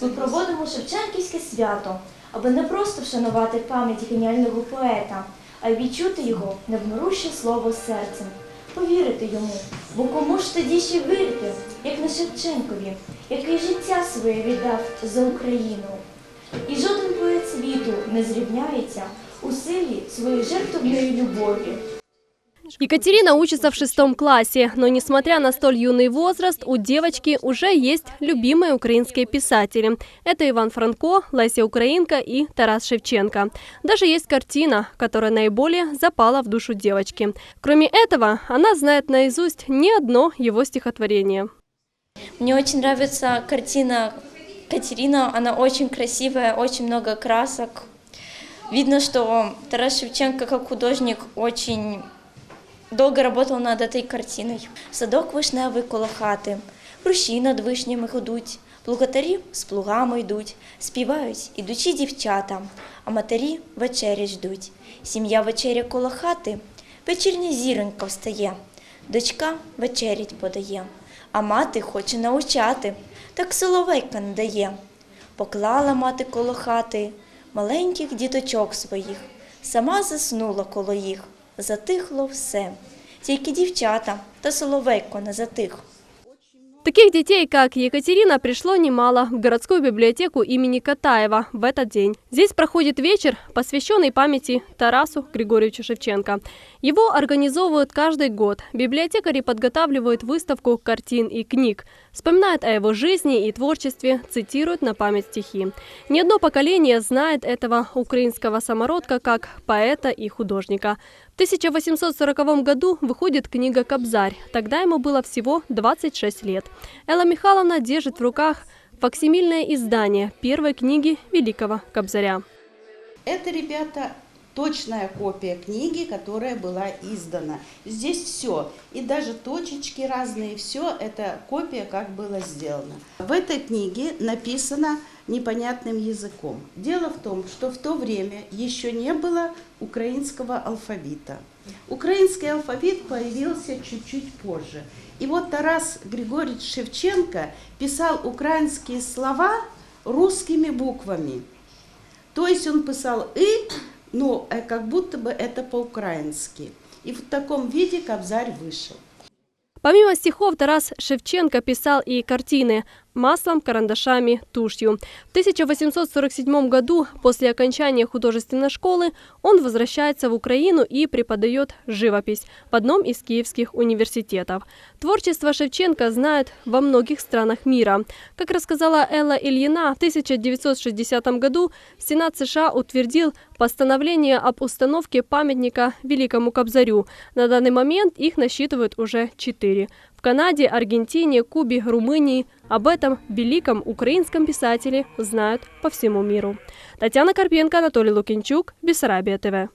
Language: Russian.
Ми проводимо Шевченківське свято, аби не просто вшанувати пам'ять геніального поета, а й відчути його невмируще слово серцем, повірити йому. Бо кому ж тоді ще вірити, як не Шевченкові, який життя своє віддав за Україну. І жоден поет світу не зрівняється у силі своєї жертовної любові. Екатерина учится в шестом классе, но несмотря на столь юный возраст, у девочки уже есть любимые украинские писатели. Это Иван Франко, Леся Украинка и Тарас Шевченко. Даже есть картина, которая наиболее запала в душу девочки. Кроме этого, она знает наизусть не одно его стихотворение. Мне очень нравится картина Катерина. Она очень красивая, очень много красок. Видно, что Тарас Шевченко как художник очень долго работал над этой картиной. Садок вишневий коло хати, руші над вишнями гудуть, плугатарі з плугами йдуть, співають ідучі дівчата, а матері вечері ждуть. Сім'я вечеря коло хати, вечірня зіронька встає, дочка вечерять подає, а мати хоче научати, так соловейка не дає. Поклала мати коло хати. Маленьких діточок своїх, сама заснула коло їх, затихло все. Тільки дівчата та соловейко не затих. Таких детей, как Екатерина, пришло немало в городскую библиотеку имени Катаева в этот день. Здесь проходит вечер, посвященный памяти Тарасу Григорьевичу Шевченко. Его организовывают каждый год. Библиотекари подготавливают выставку картин и книг, вспоминают о его жизни и творчестве, цитируют на память стихи. Не одно поколение знает этого украинского самородка как поэта и художника. В 1840 году выходит книга «Кобзарь». Тогда ему было всего 26 лет. Элла Михайловна держит в руках факсимильное издание первой книги Великого Кобзаря. Это, ребята, точная копия книги, которая была издана. Здесь все, и даже точечки разные, все это копия, как было сделано. В этой книге написано непонятным языком. Дело в том, что в то время еще не было украинского алфавита. Украинский алфавит появился чуть-чуть позже. И вот Тарас Григорьевич Шевченко писал украинские слова русскими буквами. То есть он писал «и», но э, как будто бы это по-украински. И в таком виде Кобзарь вышел. Помимо стихов, Тарас Шевченко писал и картины маслом, карандашами, тушью. В 1847 году, после окончания художественной школы, он возвращается в Украину и преподает живопись в одном из киевских университетов. Творчество Шевченко знают во многих странах мира. Как рассказала Элла Ильина, в 1960 году Сенат США утвердил постановление об установке памятника Великому Кобзарю. На данный момент их насчитывают уже четыре. В Канаде, Аргентине, Кубе, Румынии. Об этом великом украинском писателе знают по всему миру. Татьяна Карпенко, Анатолий Лукинчук, Бессарабия ТВ.